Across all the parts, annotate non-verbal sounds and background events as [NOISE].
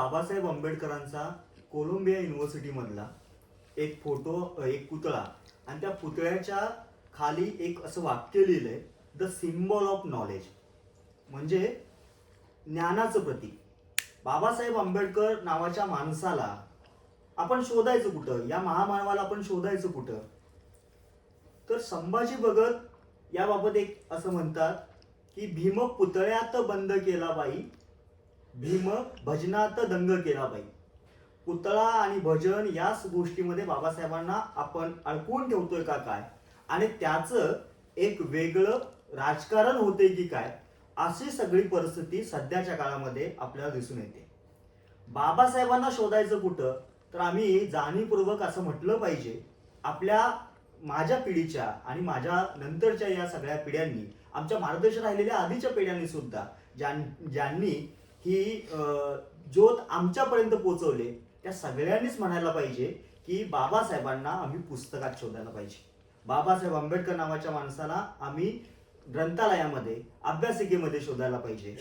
बाबासाहेब आंबेडकरांचा कोलंबिया युनिव्हर्सिटीमधला एक फोटो एक पुतळा आणि त्या पुतळ्याच्या खाली एक असं वाक्य लिहिलंय द सिम्बॉल ऑफ नॉलेज म्हणजे ज्ञानाचं प्रतीक. बाबासाहेब आंबेडकर नावाच्या माणसाला आपण शोधायचं कुठं? या महामानवाला आपण शोधायचं कुठं? तर संभाजी भगत याबाबत एक असं म्हणतात की भीम पुतळ्यात बंद केला बाई भीम भजनात दंग केला बाई. पुतळा आणि भजन याच गोष्टीमध्ये बाबासाहेबांना आपण अडकवून ठेवतोय का काय? आणि त्याचं एक वेगळं राजकारण होते की काय? अशी सगळी परिस्थिती सध्याच्या काळामध्ये आपल्याला दिसून येते. बाबासाहेबांना शोधायचं कुठं? तर आम्ही जाणीवपूर्वक असं म्हटलं पाहिजे आपल्या माझ्या पिढीच्या आणि माझ्या नंतरच्या या सगळ्या पिढ्यांनी आमच्या मार्गदर्शन राहिलेल्या आधीच्या पिढ्यांनी सुद्धा ज्यां ज्यांनी ही अं, ज्योत आमच्यापर्यंत पोहोचवले त्या सगळ्यांनीच म्हणायला पाहिजे की बाबासाहेबांना आम्ही पुस्तकात शोधायला पाहिजे. बाबासाहेब आंबेडकर नावाच्या माणसाला आम्ही ग्रंथालयामध्ये अभ्यासिकेमध्ये शोधायला पाहिजे.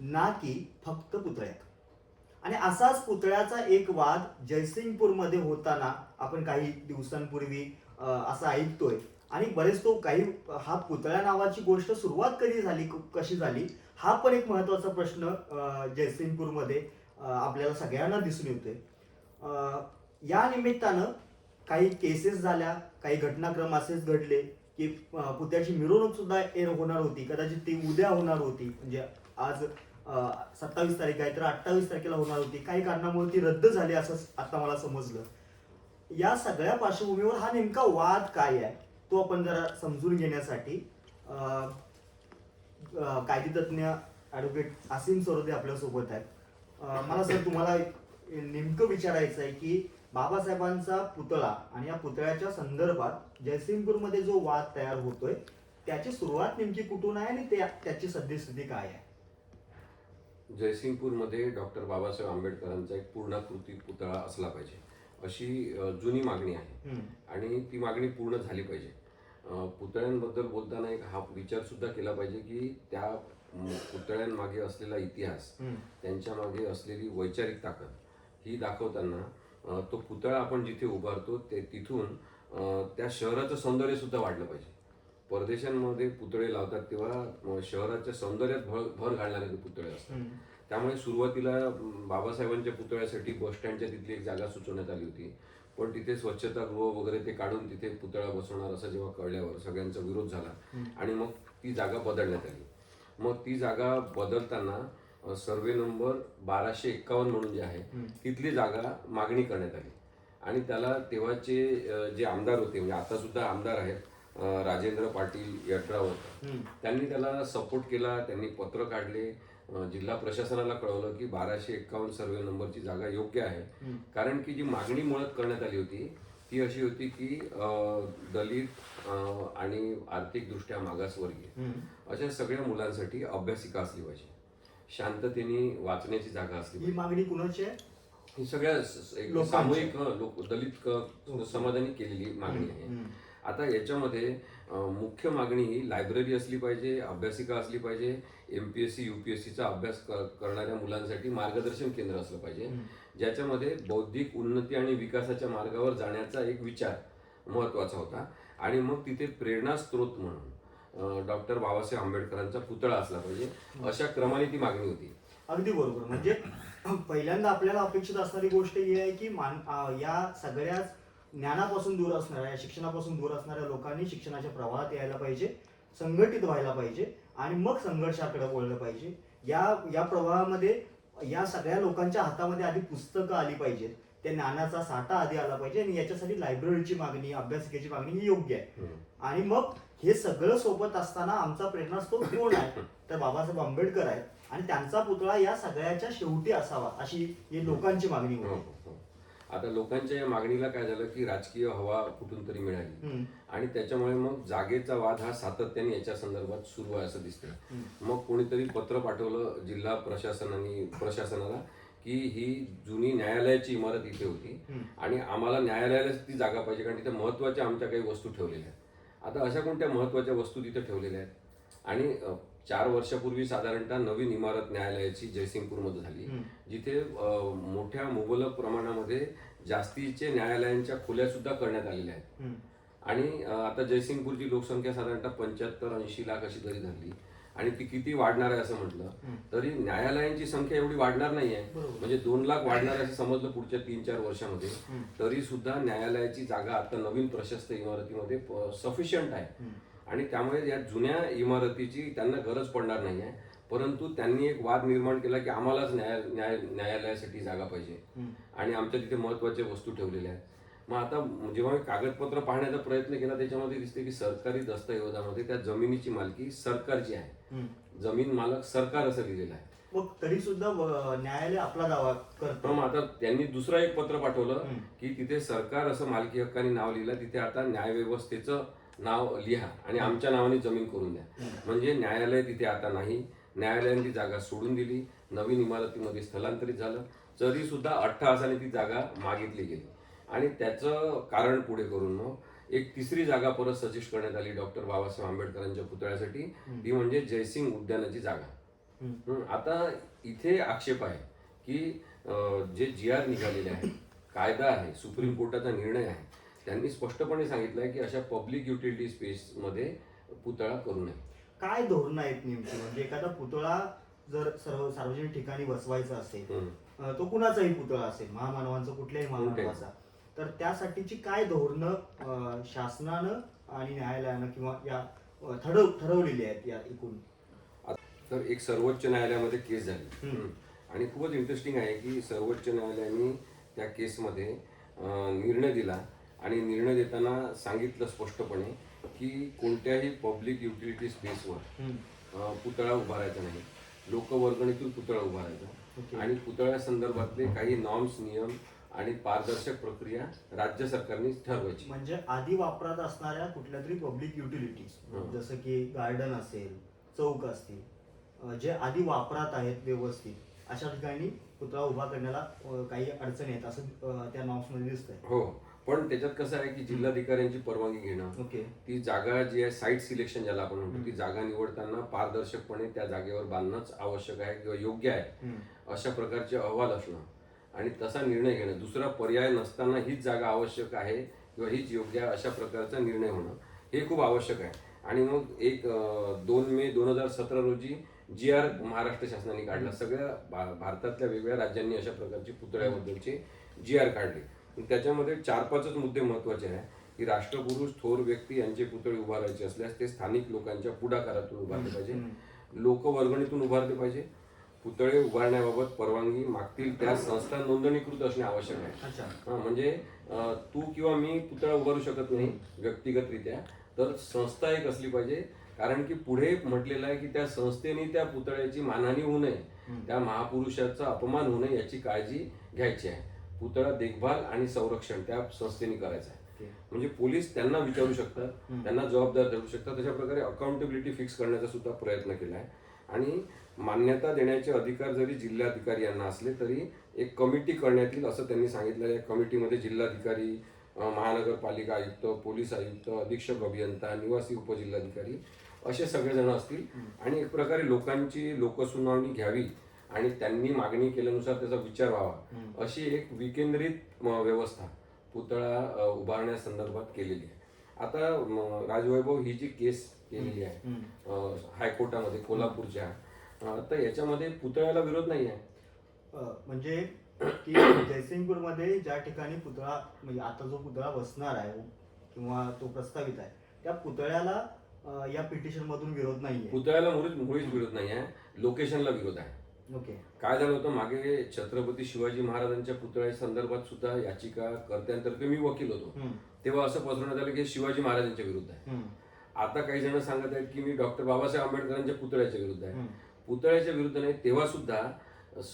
ना की फक्त पुतळ्यात. आणि असाच पुतळ्याचा एक वाद जयसिंगपूरमध्ये होताना आपण काही दिवसांपूर्वी असं ऐकतोय. आणि बरेच तो काही हा पुतळ्या नावाची गोष्ट सुरुवात कधी झाली कशी झाली हा पण एक महत्त्वाचा प्रश्न जयसिंगपूरमध्ये आपल्याला सगळ्यांना दिसून येतोय. या निमित्तानं काही केसेस झाल्या काही घटनाक्रम असेच घडले की पुत्याची मिरवणूक सुद्धा एर होणार होती कदाचित ती उद्या होणार होती म्हणजे आज सत्तावीस तारीख आहे तर अठ्ठावीस तारखेला होणार होती काही कारणामुळे ती रद्द झाली असं आता मला समजलं. या सगळ्या पार्श्वभूमीवर हा नेमका वाद काय आहे? तो आपण जरा समजून घेण्यासाठी कायदेतज्ञ ॲडव्होकेट असीम सरोदे आपल्यासोबत आहेत. मला सर तुम्हाला एक नेमकं विचारायचं आहे की बाबासाहेबांचा पुतळा आणि या पुतळ्याच्या संदर्भात जयसिंगपूरमध्ये जो वाद तयार होतोय त्याची सुरुवात नेमकी कुठून आहे आणि त्याची सद्यस्थिती काय आहे? जयसिंगपूरमध्ये डॉक्टर बाबासाहेब आंबेडकरांचा एक पूर्णाकृती पुतळा असला पाहिजे. अशी जुनी मागणी आहे. आणि ती मागणी पूर्ण झाली पाहिजे पुतळ्यांबद्दल बोलताना एक हा विचार सुद्धा केला पाहिजे की त्या पुतळ्यांमागे असलेला इतिहास. त्यांच्या मागे असलेली वैचारिक ताकद ही दाखवताना तो पुतळा आपण जिथे उभारतो ते तिथून त्या शहराचं सौंदर्य सुद्धा वाढलं पाहिजे परदेशांमध्ये पुतळे लावतात तेव्हा शहराच्या सौंदर्यात भर भर घालणारे ते पुतळे असतात. त्यामुळे सुरुवातीला बाबासाहेबांच्या पुतळ्यासाठी बस स्टँडच्या तिथली एक जागा सुचवण्यात आली होती. पण तिथे स्वच्छतागृह वगैरे ते काढून तिथे पुतळा बसवणार असं जेव्हा कळल्यावर सगळ्यांचा विरोध झाला. आणि मग ती जागा बदलण्यात आली. मग ती जागा बदलताना सर्वे नंबर बाराशे एक्कावन्न म्हणून जे आहे तिथली जागा मागणी करण्यात आली. आणि त्याला तेव्हाचे जे आमदार होते म्हणजे आता सुद्धा आमदार आहेत राजेंद्र पाटील यड्रावकर. त्यांनी त्याला सपोर्ट केला त्यांनी पत्र काढले जिल्हा प्रशासनाला कळवलं की बाराशे एक्कावन्न सर्वे नंबरची जागा योग्य आहे. कारण की जी मागणी मुळात करण्यात आली होती ती अशी होती की दलित आणि आर्थिकदृष्ट्या मागासवर्गीय. अशा सगळ्या मुलांसाठी अभ्यासिका असली पाहिजे. शांततेने वाचण्याची जागा असली ही मागणी कुणाची आहे? ही सगळ्या. सामूहिक लोक दलित क- समाजाने केलेली मागणी आहे. आता याच्यामध्ये मुख्य मागणी ही लायब्ररी असली पाहिजे अभ्यासिका असली पाहिजे M P S C U P S सीचा अभ्यास करणाऱ्या मुलांसाठी मार्गदर्शन केंद्र असलं पाहिजे. ज्याच्यामध्ये बौद्धिक उन्नती आणि विकासाच्या मार्गावर जाण्याचा एक विचार महत्त्वाचा होता. आणि मग तिथे प्रेरणा स्त्रोत म्हणून डॉक्टर बाबासाहेब आंबेडकरांचा पुतळा असला पाहिजे अशा क्रमाने ती मागणी होती. अगदी बरोबर. म्हणजे पहिल्यांदा आपल्याला अपेक्षित असणारी गोष्ट ही आहे की मान या सगळ्याच ज्ञानापासून दूर असणाऱ्या या शिक्षणापासून दूर असणाऱ्या लोकांनी शिक्षणाच्या प्रवाहात यायला पाहिजे संघटित व्हायला पाहिजे आणि मग संघर्षाकडे वळलं पाहिजे. या या प्रवाहामध्ये या सगळ्या लोकांच्या हातामध्ये आधी पुस्तकं आली पाहिजेत. त्या ज्ञानाचा साठा आधी आला पाहिजे आणि याच्यासाठी लायब्ररीची मागणी अभ्यासिकेची मागणी ही योग्य आहे. आणि मग हे सगळं सोबत असताना आमचा प्रेरणास्त्रोत कोण आहे? तर बाबासाहेब आंबेडकर आहेत. आणि त्यांचा पुतळा या सगळ्याच्या शेवटी असावा अशी ही लोकांची मागणी होती. हो, हो. आता लोकांच्या या मागणीला काय झालं की राजकीय हवा कुठून तरी मिळाली. आणि त्याच्यामुळे मग जागेचा वाद हा सातत्याने याच्या संदर्भात सुरू आहे असं दिसतंय. मग कोणीतरी पत्र पाठवलं जिल्हा प्रशासनाने प्रशासनाला की ही जुनी न्यायालयाची इमारत इथे होती. आणि आम्हाला न्यायालयालाच ती जागा पाहिजे कारण तिथे महत्त्वाच्या आमच्या काही वस्तू ठेवलेल्या आहेत. आता अशा कोणत्या महत्त्वाच्या वस्तू तिथे ठेवलेल्या आहेत? आणि चार वर्षापूर्वी साधारणतः नवीन इमारत न्यायालयाची जयसिंगपूरमध्ये झाली. जिथे मोठ्या मुबलक प्रमाणामध्ये जास्तीचे न्यायालयांच्या खोल्या सुद्धा करण्यात आलेल्या आहेत. आणि आता जयसिंगपूरची लोकसंख्या साधारणतः पंच्याहत्तर ऐंशी लाख अशी तरी धरली आणि ती किती वाढणार आहे असं म्हटलं तरी न्यायालयांची संख्या एवढी वाढणार नाही आहे. म्हणजे दोन लाख वाढणार आहे असं समजलं पुढच्या तीन चार वर्षामध्ये. तरी सुद्धा न्यायालयाची जागा आता नवीन प्रशस्त इमारतीमध्ये सफिशियंट आहे. आणि त्यामुळे या जुन्या इमारतीची त्यांना गरज पडणार नाही आहे परंतु त्यांनी एक वाद निर्माण केला की आम्हालाच न्याय न्याय न्यायालयासाठी जागा पाहिजे. आणि आमच्या तिथे महत्त्वाच्या वस्तू ठेवलेल्या आहेत मग आता जेव्हा मी कागदपत्र पाहण्याचा प्रयत्न केला त्याच्यामध्ये दिसते की सरकारी दस्तऐवजामध्ये त्या जमिनीची मालकी सरकारची आहे. जमीन मालक सरकार असं लिहिलेलं आहे मग तरी सुद्धा न्यायालय आपला दावा करतो मग आता त्यांनी दुसरं एक पत्र पाठवलं. की तिथे सरकार असं मालकी हक्काने नाव लिहिलं तिथे आता न्यायव्यवस्थेचं नाव लिहा आणि आमच्या नावाने जमीन करून द्या. म्हणजे न्यायालय तिथे आता नाही. न्यायालयाने ती जागा सोडून दिली. नवीन इमारतीमध्ये स्थलांतरित झालं. तरी सुद्धा अठ्ठासाने ती जागा मागितली गेली. आणि त्याचं कारण पुढे करून मग एक तिसरी जागा परत सजेस्ट करण्यात आली डॉक्टर बाबासाहेब आंबेडकरांच्या पुतळ्यासाठी. ती म्हणजे जयसिंग उद्यानाची जागा. आता इथे आक्षेप आहे की जे जी आर निघालेले आहे कायदा आहे सुप्रीम कोर्टाचा निर्णय आहे त्यांनी स्पष्टपणे सांगितलं आहे की अशा पब्लिक युटिलिटी स्पेसमध्ये पुतळा करू नये. काय धोरणं आहेत नेमकी? म्हणजे एखादा पुतळा जर सर्व सार्वजनिक ठिकाणी बसवायचा असेल. अं, तो कुणाचाही पुतळा असेल महामानवांचा कुठल्याही महामानवाचा तर त्यासाठीची काय धोरणं अं, शासनानं आणि न्यायालयानं किंवा या अं, ठरव ठरवलेली आहेत या एकूण? तर एक सर्वोच्च न्यायालयामध्ये केस झाली. हम्म. आणि खूपच इंटरेस्टिंग आहे की सर्वोच्च न्यायालयाने त्या केसमध्ये अं, निर्णय दिला. आणि निर्णय देताना सांगितलं स्पष्टपणे की कोणत्याही पब्लिक युटिलिटी स्पेसवर पुतळा उभारायचा नाही. लोकवर्गणीतून पुतळा. उभारायचा. आणि पुतळ्या संदर्भातले काही नॉर्म्स नियम आणि पारदर्शक प्रक्रिया राज्य सरकारने ठरवायची. म्हणजे आधी वापरात असणाऱ्या कुठल्या तरी पब्लिक युटिलिटीज. जसं की गार्डन असेल चौक असतील जे आधी वापरात आहेत व्यवस्थित अशा ठिकाणी पुतळा उभा करण्याला काही अडचणी आहेत असं त्या नॉर्म्समध्ये दिसतंय. हो. पण त्याच्यात कसं आहे की जिल्हाधिकाऱ्यांची परवानगी घेणं ओके. ती जागा जी आहे साईट सिलेक्शन ज्याला आपण म्हणतो ती जागा निवडताना पारदर्शकपणे त्या जागेवर बांधणंच आवश्यक आहे किंवा योग्य आहे. अशा प्रकारचे अहवाल असणं. आणि तसा निर्णय घेणं दुसरा पर्याय नसताना हीच जागा आवश्यक आहे किंवा हीच योग्य आहे अशा प्रकारचा निर्णय होणं हे खूप आवश्यक आहे. आणि मग एक दोन मे दोन हजार सतरा रोजी जी आर महाराष्ट्र शासनाने काढला. सगळ्या भारतातल्या वेगवेगळ्या राज्यांनी अशा प्रकारचे पुतळ्याबद्दलचे जी आर काढले. त्याच्यामध्ये चार पाचच मुद्दे महत्त्वाचे आहे की राष्ट्रपुरुष थोर व्यक्ती यांचे पुतळे उभारायचे असल्यास ते स्थानिक लोकांच्या पुढाकारातून उभारले पाहिजे. लोकवर्गणीतून उभारले पाहिजे. पुतळे उभारण्याबाबत परवानगी मागतील त्या संस्था नोंदणीकृत असणे आवश्यक आहे. हा, म्हणजे तू किंवा मी पुतळा उभारू शकत नाही व्यक्तिगतरित्या तर संस्था एक असली पाहिजे. कारण की पुढे म्हटलेलं आहे की त्या संस्थेने त्या पुतळ्याची मानहानी होऊ नये. त्या महापुरुषाचा अपमान होऊ नये याची काळजी घ्यायची आहे. पुतळा देखभाल आणि संरक्षण त्या संस्थेने करायचं आहे. म्हणजे पोलीस त्यांना विचारू शकतात. त्यांना जबाबदार धरू शकतात तशा प्रकारे अकाउंटेबिलिटी फिक्स करण्याचा सुद्धा प्रयत्न केला आहे आणि मान्यता देण्याचे अधिकार जरी जिल्हाधिकारी यांना असले तरी एक कमिटी करण्यात येईल असं त्यांनी सांगितलं. या कमिटीमध्ये जिल्हाधिकारी महानगरपालिका आयुक्त पोलीस आयुक्त अधीक्षक अभियंता निवासी उपजिल्हाधिकारी असे सगळेजण असतील. आणि एक प्रकारे लोकांची लोकसुनावणी घ्यावी आणि त्यांनी मागणी केल्यानुसार त्याचा विचार व्हावा. अशी एक विकेंद्रित व्यवस्था पुतळा उभारण्यासंदर्भात केलेली आहे. आता राजवैभव ही जी केस केलेली आहे हायकोर्टामध्ये कोल्हापूरच्या तर याच्यामध्ये पुतळ्याला विरोध नाही आहे म्हणजे की जयसिंगपूरमध्ये ज्या ठिकाणी पुतळा म्हणजे आता जो पुतळा बसणार आहे किंवा तो प्रस्तावित आहे त्या पुतळ्याला या पिटिशन मधून विरोध नाहीये. पुतळ्याला मुळीच मुळीच विरोध नाही आहे लोकेशनला विरोध आहे. ओके. काय झालं होतं मागे छत्रपती शिवाजी महाराजांच्या पुतळ्या संदर्भात सुद्धा याचिका कर्त्यांतर्फे मी वकील होतो. तेव्हा असं पसरवण्यात आलं की शिवाजी महाराजांच्या विरुद्ध आहे. आता काही जण सांगत आहेत की मी डॉक्टर बाबासाहेब आंबेडकरांच्या पुतळ्याच्या विरुद्ध आहे. पुतळ्याच्या विरुद्ध नाही तेव्हा सुद्धा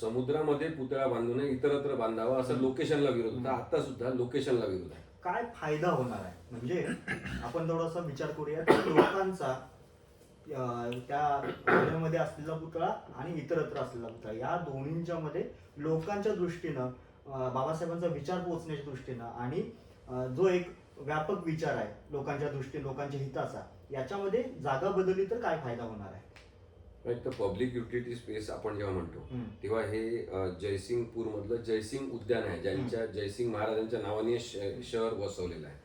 समुद्रामध्ये पुतळा बांधू नये इतरत्र बांधावा असं लोकेशनला विरोध होता. आता सुद्धा लोकेशनला विरोध आहे. काय फायदा होणार आहे? म्हणजे आपण थोडासा विचार करूया लोकांचा त्या मध्ये असलेला पुतळा आणि इतरत्र असलेला पुतळा. या दोन्हींच्या मध्ये लोकांच्या दृष्टीनं बाबासाहेबांचा विचार पोहोचण्याच्या दृष्टीनं आणि जो एक व्यापक विचार आहे लोकांच्या दृष्टीने लोकांच्या हिताचा याच्यामध्ये जागा बदलली तर काय फायदा होणार आहे? एक तर पब्लिक युटिलिटी स्पेस आपण जेव्हा म्हणतो. तेव्हा हे जयसिंगपूर मधलं जयसिंग उद्यान आहे ज्यांच्या जयसिंग महाराजांच्या नावाने शहर वसवलेलं आहे.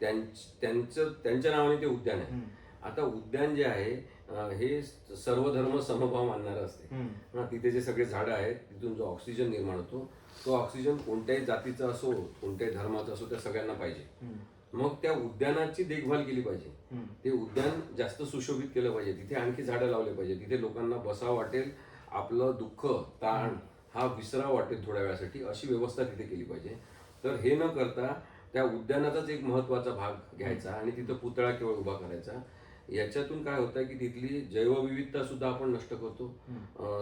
त्यांच- त्यांचं त्यांच्या नावाने ते उद्यान आहे. आता उद्यान जे आहे हे सर्व धर्म समभाव मानणारं असते. तिथे जे सगळे झाडं आहेत तिथून जो ऑक्सिजन निर्माण होतो तो ऑक्सिजन कोणत्याही जातीचा असो कोणत्याही धर्माचा असो त्या सगळ्यांना पाहिजे. मग त्या उद्यानाची देखभाल केली पाहिजे. ते उद्यान जास्त सुशोभित केलं पाहिजे. तिथे आणखी झाडं लावले पाहिजे. तिथे लोकांना बसावं वाटेल आपलं दुःख ताण हा विसरावा वाटेल थोड्या वेळासाठी अशी व्यवस्था तिथे केली पाहिजे. तर हे न करता त्या उद्यानाचाच एक महत्त्वाचा भाग घ्यायचा आणि तिथं पुतळा केवळ उभा करायचा. याच्यातून काय होतं की तिथली जैवविविधता सुद्धा आपण नष्ट करतो.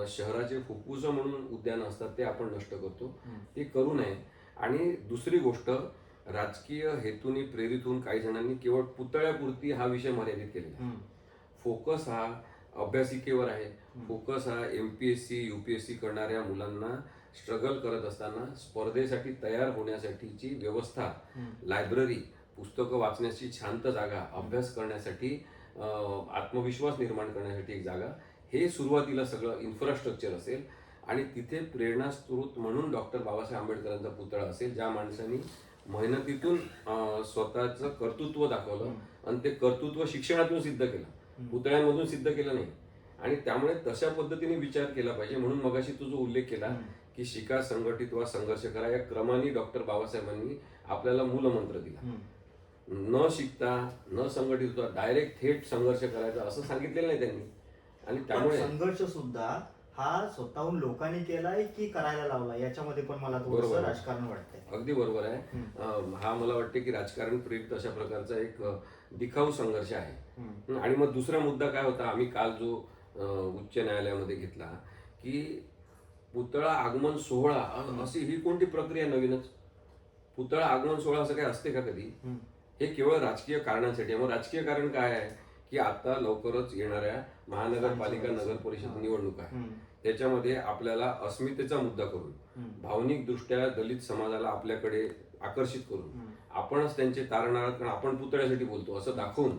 शहराचे फुफ्फुस म्हणून उद्यान असतात ते आपण नष्ट करतो. ते करू नये. आणि दुसरी गोष्ट राजकीय हेतूने प्रेरित होऊन काही जणांनी केवळ पुतळ्यापुरती हा विषय मर्यादित केलेला. फोकस हा अभ्यासिकेवर आहे. फोकस हा M P S C U P S C करणाऱ्या मुलांना स्ट्रगल करत असताना स्पर्धेसाठी तयार होण्यासाठीची व्यवस्था लायब्ररी पुस्तकं वाचण्याची शांत जागा अभ्यास करण्यासाठी आत्मविश्वास निर्माण करण्यासाठी एक जागा. हे सुरुवातीला सगळं इन्फ्रास्ट्रक्चर असेल आणि तिथे प्रेरणा स्रोत म्हणून डॉक्टर बाबासाहेब आंबेडकरांचा पुतळा असेल ज्या माणसांनी मेहनतीतून स्वतःचं कर्तृत्व दाखवलं आणि ते कर्तृत्व शिक्षणातून सिद्ध केलं. पुतळ्यांमधून सिद्ध केलं नाही. आणि त्यामुळे तशा पद्धतीने विचार केला पाहिजे. म्हणून मगाशी तू जो उल्लेख केला की शिका संघटित वा संघर्ष करा. या क्रमाने डॉक्टर बाबासाहेबांनी आपल्याला मूलमंत्र दिला. न शिकता न संघटित होता डायरेक्ट थेट संघर्ष करायचा असं सांगितलेलं नाही त्यांनी. आणि त्यामुळे संघर्ष सुद्धा हा स्वतःहून लोकांनी केलाय की करायला लावला याच्यामध्ये पण मला थोडस बरोबर. राजकारण वाटतंय. अगदी बरोबर आहे. हा मला वाटते की राजकारण प्रेरित अशा प्रकारचा एक दिखाऊ संघर्ष आहे. आणि मग दुसरा मुद्दा काय होता? आम्ही काल जो उच्च न्यायालयामध्ये घेतला की पुतळा आगमन सोहळा अशी ही कोणती प्रक्रिया नवीनच? पुतळा आगमन सोहळा असं काय असते का कधी. हे केवळ राजकीय कारणांसाठी आहे. मग राजकीय कारण काय आहे? की आता लवकरच येणाऱ्या महानगरपालिका नगर परिषद निवडणूक आहे. त्याच्यामध्ये आपल्याला अस्मितेचा मुद्दा करून. भावनिक दृष्ट्या दलित समाजाला आपल्याकडे आकर्षित करून आपणच त्यांचे तारण आहात कारण आपण पुतळ्यासाठी बोलतो असं दाखवून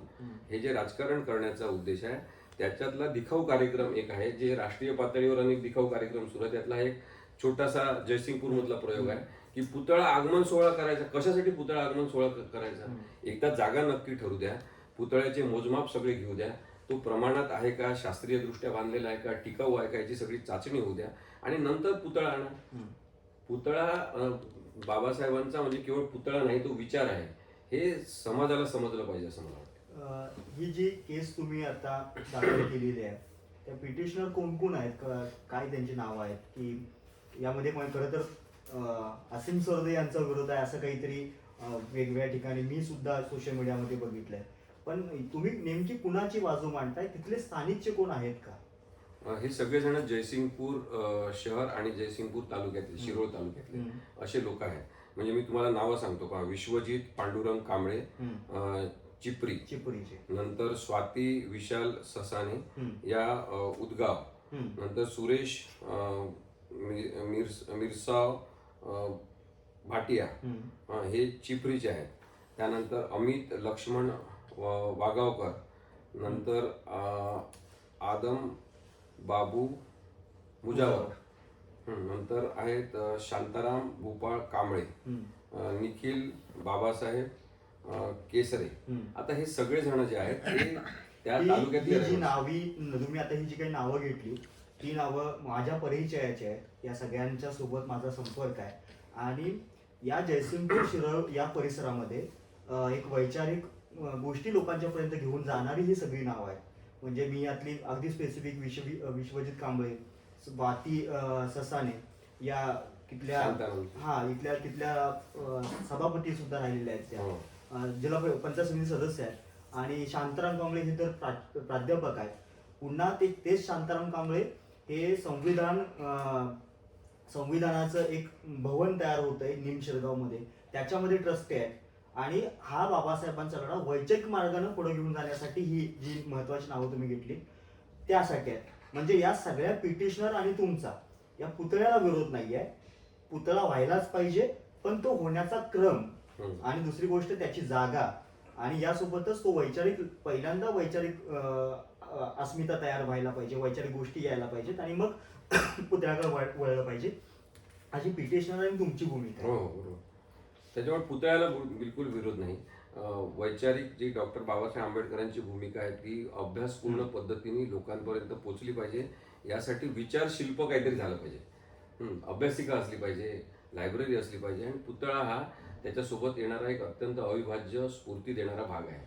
हे जे राजकारण करण्याचा उद्देश आहे त्याच्यातला दिखाऊ कार्यक्रम एक आहे. जे राष्ट्रीय पातळीवर अनेक दिखाऊ कार्यक्रम सुरू आहे त्यातला एक छोटासा जयसिंगपूर मधला प्रयोग आहे. की पुतळा आगमन सोहळा करायचा. कशासाठी पुतळा आगमन सोहळा करायचा? एकदा जागा नक्की ठरू द्या. पुतळ्याचे मोजमाप सगळे घेऊ द्या. तो प्रमाणात आहे का? शास्त्रीय दृष्ट्या बांधलेला आहे का? टिकाऊ आहे का? याची सगळी चाचणी होऊ द्या. आणि नंतर पुतळा आणा. पुतळा बाबासाहेबांचा म्हणजे केवळ पुतळा नाही तो विचार आहे. हे समाजाला समजलं पाहिजे असं मला वाटतं. ही जी केस तुम्ही आता दाखल केलेली आहे त्या पिटिशनर कोण कोण आहेत? क- काय त्यांची नावं आहेत? की यामध्ये कोण खरं तर असीम सरदे यांचा विरोध आहे असं काहीतरी वेगवेगळ्या ठिकाणी मी सुद्धा सोशल मीडियामध्ये बघितलंय. पण तुम्ही नेमकी कुणाची बाजू मांडताय? तिथले स्थानिकचे कोण आहेत का? हे सगळेजण जयसिंगपूर शहर आणि जयसिंगपूर तालुक्यातले शिरोळ तालुक्यातले असे लोक आहेत. म्हणजे मी तुम्हाला नावं सांगतो का विश्वजित पांडुरंग कांबळे चिपरी. चिपुरीचे. नंतर स्वाती विशाल ससाने. या उदगाव. नंतर सुरेश मिरसाव भाटिया हे चिपरीचे आहेत. त्यानंतर अमित लक्ष्मण वागावकर. नंतर आदम बाबू मुजावर. नंतर आहेत शांताराम भूपाळ कांबळे. निखिल बाबासाहेब केसरे. आता हे सगळे जण जे आहेत ते [COUGHS] त्या तालुक्यातले. नावी तुम्ही आता ही जी काही नावं घेतली ती नावं माझ्या परिचयाची आहेत. या सगळ्यांच्या सोबत माझा संपर्क आहे. आणि या जयसिंगपूर शिरळ या परिसरामध्ये एक वैचारिक गोष्टी लोकांच्या पर्यंत घेऊन जाणारी ही सगळी नावं आहेत. म्हणजे मी यातली अगदी स्पेसिफिक विश्व विश्वजित कांबळे स्वाती अं, ससाने या तिथल्या. हा इथल्या तिथल्या सभापती सुद्धा राहिलेल्या आहेत त्या. हो. जिल्हा पंचायत समिती सदस्य आहेत. आणि शांताराम कांबळे हे तर प्रा- प्राध्यापक आहेत. पुन्हा ते तेच शांताराम कांबळे हे संविधान संविधानाचं एक भवन तयार होत आहे निम शिरगावमध्ये त्याच्यामध्ये ट्रस्टी आहेत. आणि हा बाबासाहेबांचा लढा वैचारिक मार्गाने पुढे घेऊन जाण्यासाठी ही जी महत्वाची नावं तुम्ही घेतली त्यासाठी आहेत. म्हणजे या सगळ्या पिटिशनर आणि तुमचा या पुतळ्याला विरोध नाहीये. पुतळा व्हायलाच पाहिजे पण तो होण्याचा क्रम. आणि दुसरी गोष्ट त्याची जागा. आणि यासोबतच तो वैचारिक पहिल्यांदा वैचारिक अस्मिता तयार व्हायला पाहिजे वैचारिक गोष्टी यायला पाहिजेत आणि मग [COUGHS] पुतळ्याकडे वळ- वळलं पाहिजे. अशी पिटिशनर आणि तुमची भूमिका हो हो बरोबर. त्याच्यामुळे पुतळ्याला बिलकुल विरोध नाही. वैचारिक जी डॉक्टर बाबासाहेब आंबेडकरांची भूमिका आहे ती अभ्यासपूर्ण पद्धतीने लोकांपर्यंत पोहोचली पाहिजे. यासाठी विचार शिल्प काहीतरी झालं पाहिजे. अभ्यासिका असली पाहिजे लायब्ररी असली पाहिजे आणि पुतळा हा त्याच्यासोबत येणारा एक अत्यंत अविभाज्य स्फूर्ती देणारा भाग आहे.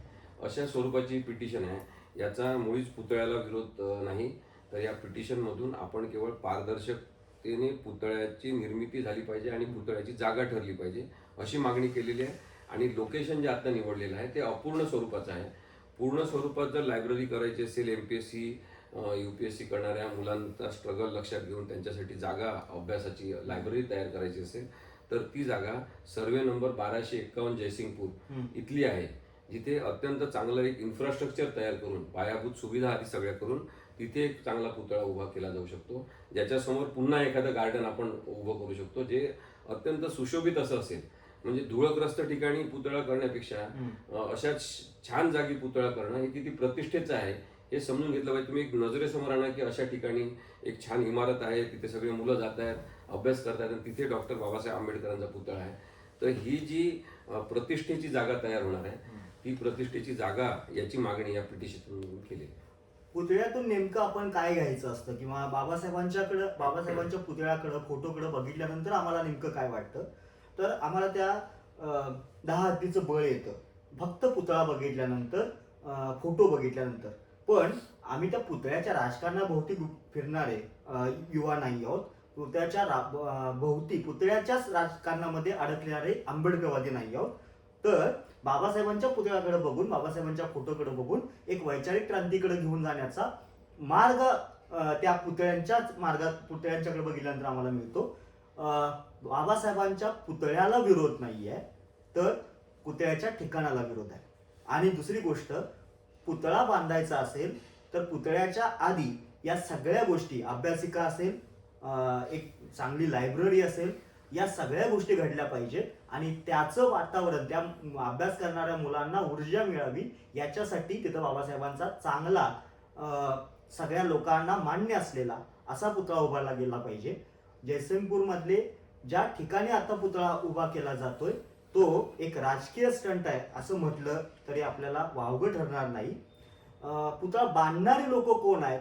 अशा स्वरूपाची पिटिशन आहे. याचा मुळीच पुतळ्याला विरोध नाही. तर या पिटिशनमधून आपण केवळ पारदर्शकतेने पुतळ्याची निर्मिती झाली पाहिजे आणि पुतळ्याची जागा ठरली पाहिजे अशी मागणी केलेली आहे. आणि लोकेशन जे आता निवडलेलं आहे ते अपूर्ण स्वरूपाचं आहे. पूर्ण स्वरूपात जर लायब्ररी करायची असेल M P S C U P S C करणाऱ्या मुलांचा स्ट्रगल लक्षात घेऊन त्यांच्यासाठी जागा अभ्यासाची लायब्ररी तयार करायची असेल तर ती जागा सर्वे नंबर बाराशे एक्कावन्न जयसिंगपूर इथली आहे. जिथे अत्यंत चांगलं एक इन्फ्रास्ट्रक्चर तयार करून पायाभूत सुविधा आधी सगळ्या करून तिथे एक चांगला पुतळा उभा केला जाऊ शकतो. ज्याच्यासमोर पुन्हा एखादं गार्डन आपण उभं करू शकतो जे अत्यंत सुशोभित असं असेल. म्हणजे धुळग्रस्त ठिकाणी पुतळा करण्यापेक्षा अशा छान जागी पुतळा करणं हे किती प्रतिष्ठेचं आहे हे समजून घेतलं पाहिजे. तुम्ही एक नजरेसमोर आणा की अशा ठिकाणी एक छान इमारत आहे तिथे सगळे मुलं जात आहेत अभ्यास करतात आणि तिथे डॉक्टर बाबासाहेब आंबेडकरांचा पुतळा आहे. तर ही जी प्रतिष्ठेची जागा तयार होणार आहे. ती प्रतिष्ठेची जागा याची मागणी या पिटिशन केली पुतळ्यातून नेमकं आपण काय घ्यायचं असतं? किंवा बाबासाहेबांच्याकडं बाबासाहेबांच्या पुतळ्याकडं फोटोकडं बघितल्यानंतर आम्हाला नेमकं काय वाटतं? तर आम्हाला त्या अं, दहा हत्तीचं बळ येतं. फक्त पुतळा बघितल्यानंतर फोटो बघितल्यानंतर. पण आम्ही त्या पुतळ्याच्या राजकारणाभोवती फिरणारे युवा नाही आहोत. पुतळ्याच्या रा- भोवती पुतळ्याच्याच राजकारणामध्ये अडकणारे आंबेडकरवादी नाही आहोत. तर बाबासाहेबांच्या पुतळ्याकडे बघून बाबासाहेबांच्या फोटोकडे बघून एक वैचारिक क्रांतीकडे घेऊन जाण्याचा मार्ग त्या पुतळ्यांच्याच मार्गात पुतळ्यांच्याकडे बघितल्यानंतर आम्हाला मिळतो. बाबासाहेबांच्या पुतळ्याला विरोध नाही आहे तर पुतळ्याच्या ठिकाणाला विरोध आहे. आणि दुसरी गोष्ट पुतळा बांधायचा असेल तर पुतळ्याच्या आधी या सगळ्या गोष्टी अभ्यासिका असेल एक चांगली लायब्ररी असेल या सगळ्या गोष्टी घडल्या पाहिजेत आणि त्याचं वातावरण त्या अभ्यास करणाऱ्या मुलांना ऊर्जा मिळावी याच्यासाठी तिथं बाबासाहेबांचा चांगला सगळ्या लोकांना मान्य असलेला असा पुतळा उभारला गेला पाहिजे. जयसिंगपूरमधले ज्या ठिकाणी आता पुतळा उभा केला जातोय तो एक राजकीय स्टंट आहे असं म्हटलं तरी आपल्याला वावगं ठरणार नाही. पुतळा बांधणारी लोक कोण आहेत?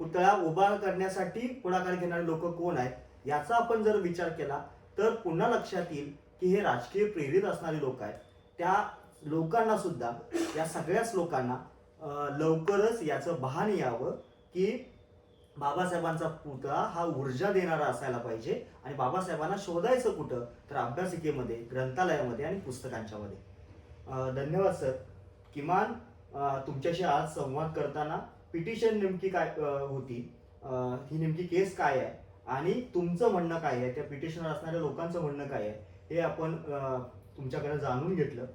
पुतळा उभा करण्यासाठी पुढाकार घेणारे लोक कोण आहेत याचा आपण जर विचार केला तर पुन्हा लक्षात येईल की हे राजकीय प्रेरित असणारे लोक आहेत. त्या लोकांना सुद्धा या सगळ्याच लोकांना लवकरच याचं भान यावं की बाबासाहेबांचा पुतळा हा ऊर्जा देणारा असायला पाहिजे आणि बाबासाहेबांना शोधायचं कुठं? तर अभ्यासिकेमध्ये ग्रंथालयामध्ये आणि पुस्तकांच्या मध्ये. धन्यवाद सर. किमान तुमच्याशी आज संवाद करताना पिटिशन नेमकी काय होती. ही नेमकी केस काय आहे? आणि तुमचं म्हणणं काय आहे? त्या पिटिशनर असणाऱ्या लोकांचं म्हणणं काय आहे? हे आपण तुमच्याकडे जाणून घेतलं.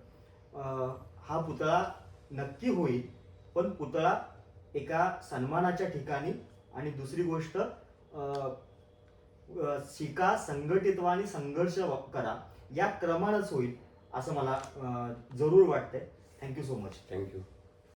हा पुतळा नक्की होईल पण पुतळा एका सन्मानाच्या ठिकाणी. आणि दुसरी गोष्ट शिका संघटित आणि संघर्ष करा. या क्रमानच होईल असं मला जरूर वाटतंय. Thank you so much thank you